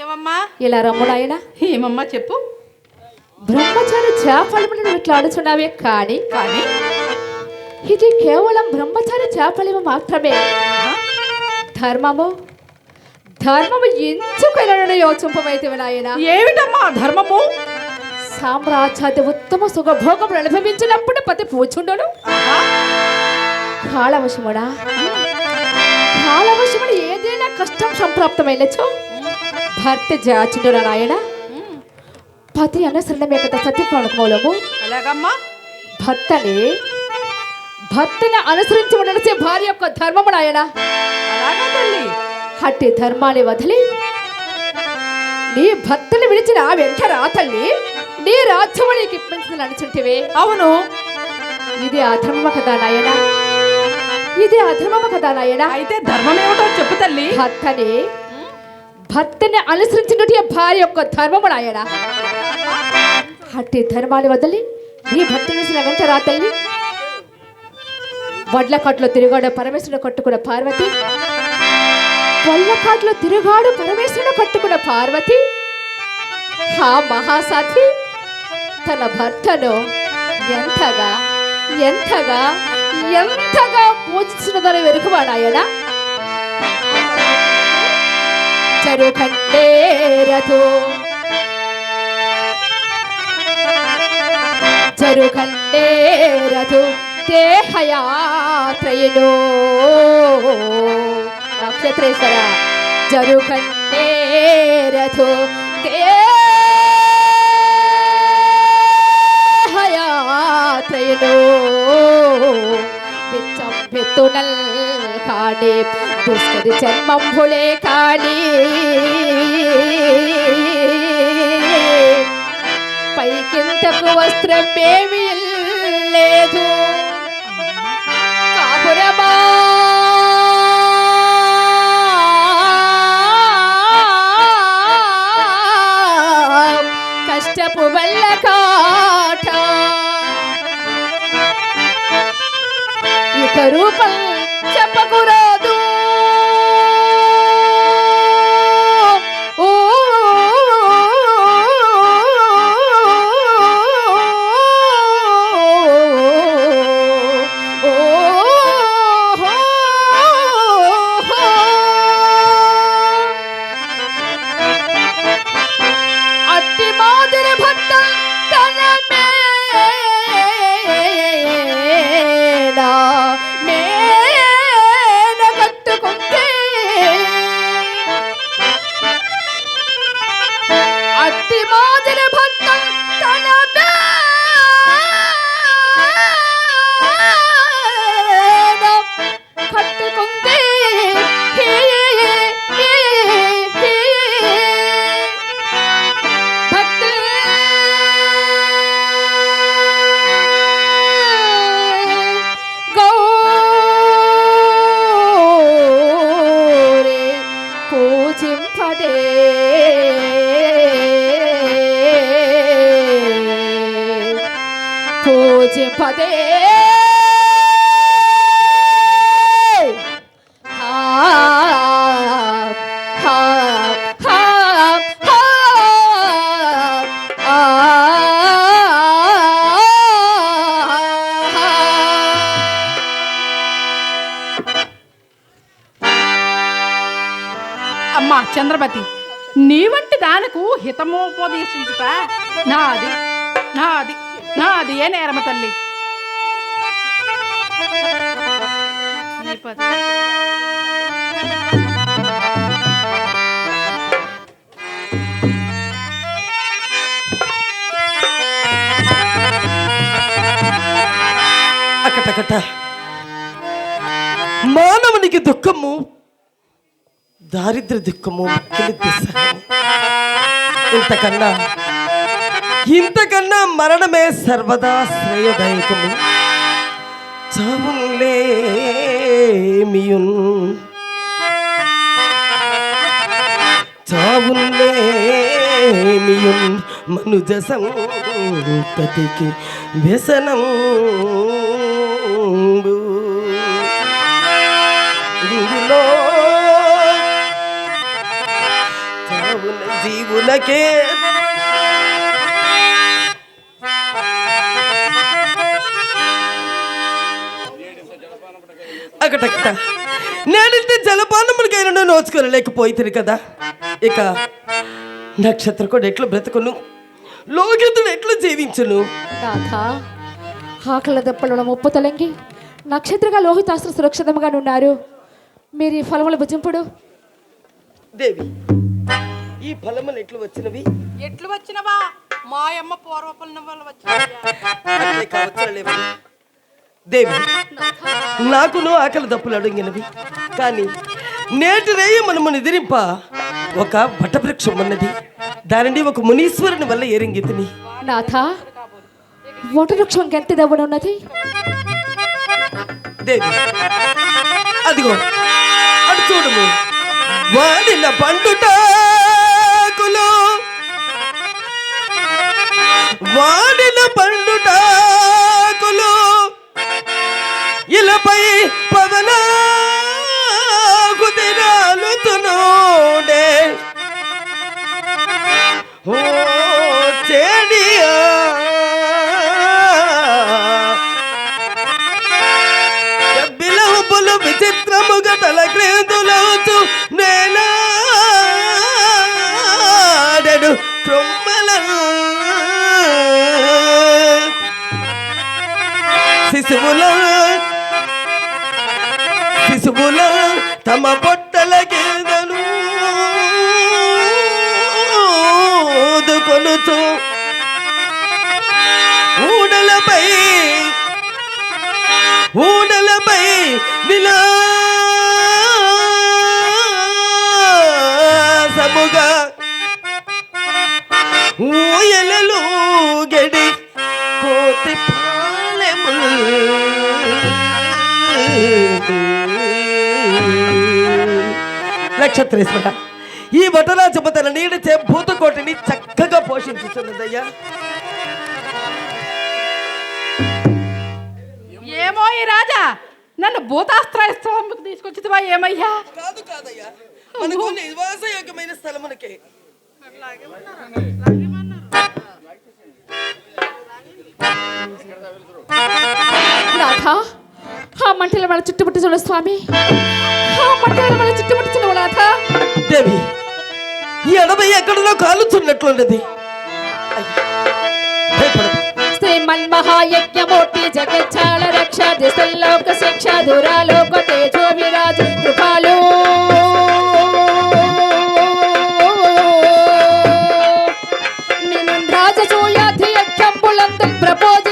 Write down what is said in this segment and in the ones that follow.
ఏమమ్మా ఇలా రమ్ముడాయన ఏమమ్మా చెప్పు. బ్రహ్మచారి చేపలములను ఇట్లా ఆడుచున్నావే? కానీ కానీ? ఇది కేవలం బ్రహ్మచారి చేపలేమో మాత్రమే. ధర్మము ధర్మము ఎంచుకైనా యోచింపమైతే నాయన ఏమిటమ్మా ధర్మము? సామ్రాజ్యాది ఉత్తమ సుఖభోగములు అనుభవించినప్పుడు పతి పూచుండను కాలవశముడా కాలవశముడు ఏదైనా కష్టం సంప్రాప్తమైనచో? భర్త జాచుండు నాయన? పతి అనుసరణమే కదా సత్యప్రాణకు మూలము. అలాగమ్మా భర్తని భర్తని అనుసరించి ఉండనిసే భార్య యొక్క ధర్మము నాయన. అలాగా తల్లి. హట్టి ధర్మాన్ని వదిలి నీ భర్తని విడిచిన వెంట రా తల్లి? నీ రాజ్యము నీకు ఇప్పించింది అనుచుంటివే అవును. ఇది అధర్మ కదా నాయన. ఇది అధర్మమ కదా నాయన. అయితే ధర్మం ఏమిటో చెప్పు తల్లి. భర్తని భర్తని అనుసరించినటువంటి భార్య యొక్క ధర్మము ఆయన. హట్టి ధర్మాన్ని వదిలి నీ భర్త నుంచి వెంట తల్లి వడ్ల కట్లో తిరుగాడు పరమేశ్వరుడు కట్టుకున్న పార్వతి. వడ్ల కాట్లో తిరుగాడు పరమేశ్వరుడు కట్టుకున్న పార్వతి. ఆ మహాసాధ్వి తన భర్తను ఎంతగా ఎంతగా ఎంతగా పూజించినదని వెనుకవాడాయనా చరు కండేరతో చరు జరుకండేరథు దేహయాత్రయులు నక్షత్రేశ్వర జరుకండేరథు దేహయాత్రయులు బిచ్చం బెత్తునల్ కాణి దుష్కరి జన్మంబులే కాణి పైకింతకు వస్త్రం ఏమీ లేదు. కాపురమా. కష్టపు వల్ల కాట. ఇక రూపం చెప్పకూడదు. పూజింపదే అమ్మా చంద్రపతి నీ వంటి దానకు హితమోపదేశించుట నాది నాది. నాది ఏ నేరమ తల్లి నీ పది. అకటకట మానవునికి దుఃఖము దారిద్ర దుఃఖము మిక్కిలి దుస్సహము ఇంతకన్నా ఇంతకన్నా మరణమే సర్వదా శ్రేయదాయకము. చావులేమియున్ చావులేమియున్ మనుజ సంతతికి వ్యసనం ఇందులో ఉన్న అకటకట నేనంటే జలపానములకైనా నోచుకోలేకపోతుంది కదా. ఇక నక్షత్ర కూడా ఎట్లు బ్రతుకును లోకితుడు ఎట్లు జీవించును? నాథ ఆకల దెప్పలలో ముప్పు తొలగి నక్షత్రగా లోహితాస్త్ర సురక్షితంగా ఉన్నారు మీరు ఈ ఫలముల భుజింపుడు? దేవి ఈ ఫలములు ఎట్లు వచ్చినవి? ఎట్లు వచ్చినవా? మాయమ్మ పూర్వపల్లి వల్ల వచ్చినవా? దేవి నాకును ఆకలి దప్పులు అడిగినవి. కానీ నేటి రేయి మనము నిద్రింప ఒక వటవృక్షం ఉన్నది. దానిని ఒక మునీశ్వరుని వల్ల ఎరింగితిని నాథ వటవృక్షం ఎంత దవ్వనున్నది దేవి అదిగో అటు చూడము. వాడిన పండుటాకులు. వాడిన పండుటాకులు ఇలపై పవన కుదిరాలుతునోడే ఓ చెడియా బిలవుపులు విచిత్రముగా తల క్రేదులవుతూ నేలాడడు క్రొమ్మల శిశువుల శిశువుల తమ పొట్టల కిందను కొనుతూ నక్షత్రేశ్వర ఈ వటరాజము తన నీడచే భూతకోటిని చక్కగా పోషించుతున్నదయ్యా. ఏమో ఈ రాజా నన్ను భూతాస్త్రాస్త్రాలకు తీసుకొచ్చివా ఏమయ్యా? కాదు కాదయ్యా మనకు నివాసయోగ్యమైన స్థలమునకే నాథ ఆ మంటల మన చుట్టుముట్టు చూడ స్వామి. ఆ మంటల మన చుట్టుముట్టు చూడ నాథ. దేవి ఈ అడవి ఎక్కడో కాలుతున్నట్లున్నది. శ్రీమన్మహాయజ్ఞమూర్తి జగచ్చాల రక్ష దిశల్లోక శిక్ష దురాలోక తేజో విరాజ్ కృపాలు. నిన్ను రాజసూయాధి ప్రబోధించి ఉన్నట్టు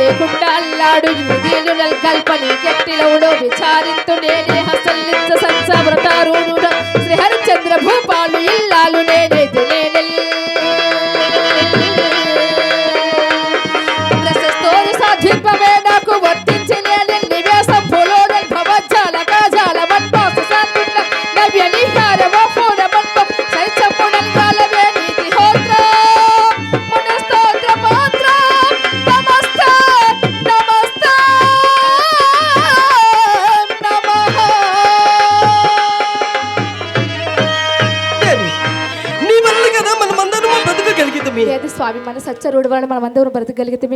లేకుండా అల్లాడు. యువదీలు కల్పని గట్టిలవుడో విచారింతు నేనే హసల్లించ సంస శ్రీహరిచంద్ర భూపాలు ఇల్లాలు నేనే స్వామి మన సచ్చరుడు వలన మనం అందరం బ్రతకగలిగితే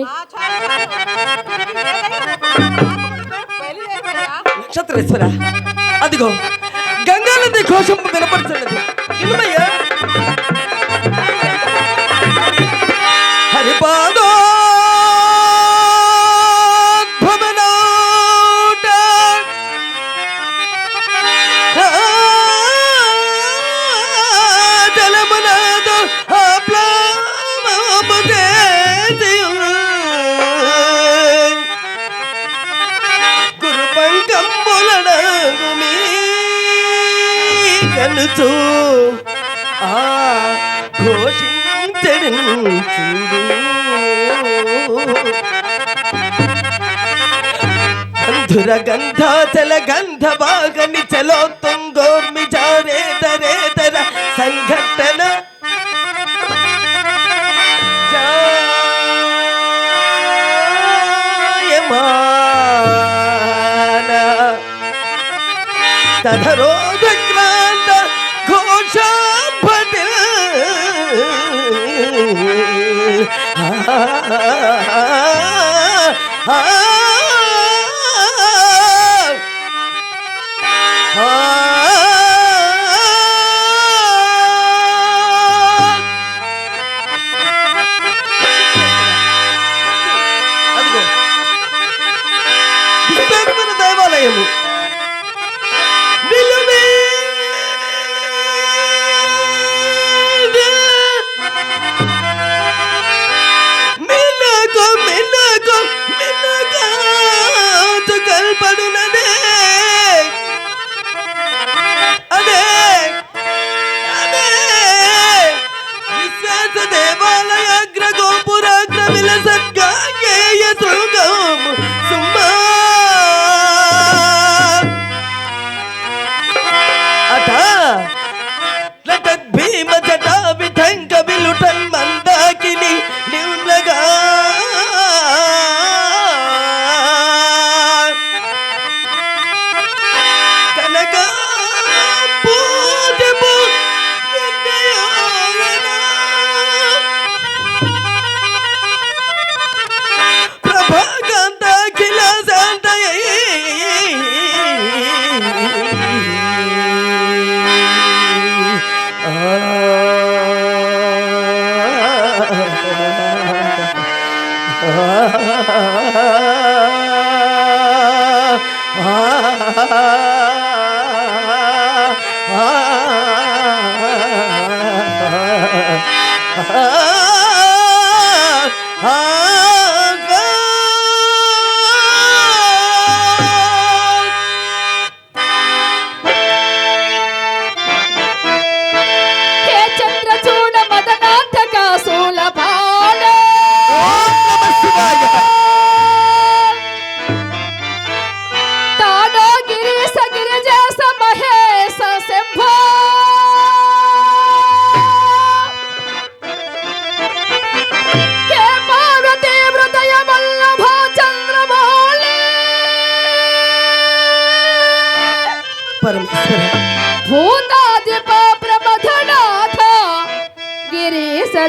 నక్షత్రేశ్వర అదిగో గంగా నది ఘోషం గలుచు ఆ ఘోషించడు మధుర గంధ చల గంధ బాగని చలో తుంగోర్మి జారే దరే దర సంఘటన. తధరో తధరోధ সম্পদ ha ha ha ha.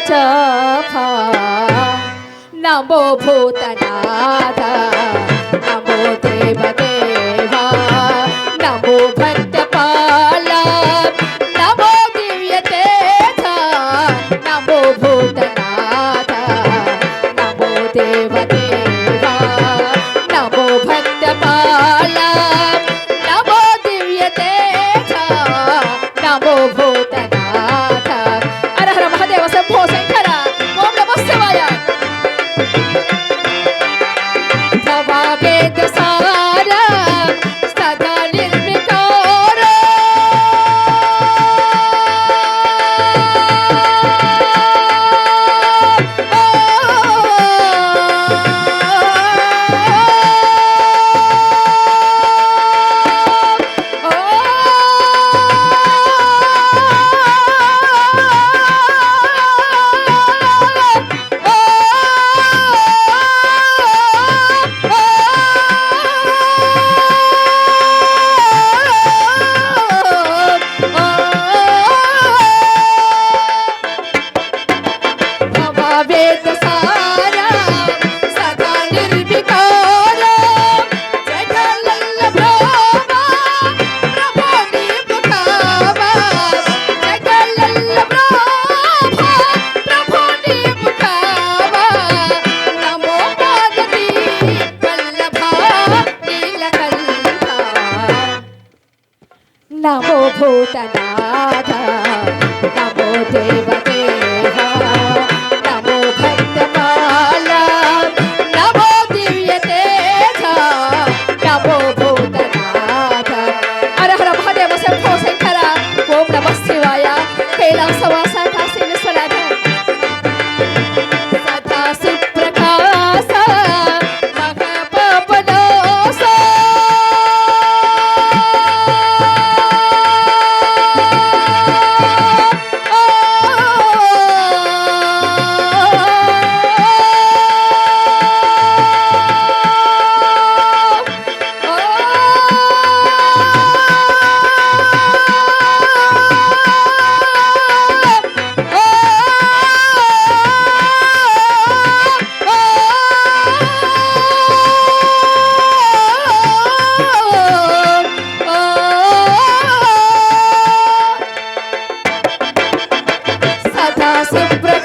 च नमो भूतनाथ Sultana. siempre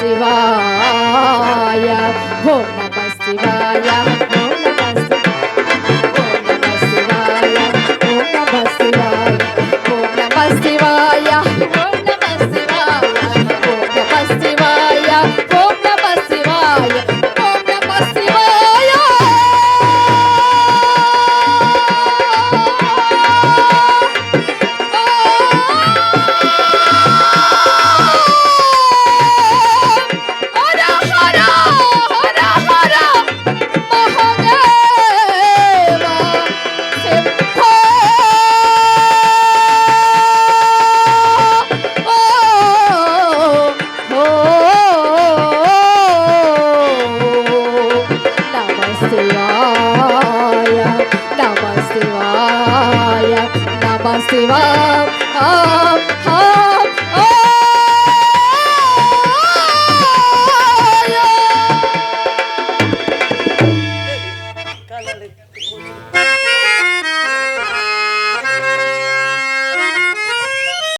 शिवाय. हो नमः शिवाय. हो नमः शिवाय. हो नमः शिवाय. हो नमः शिवाय. हो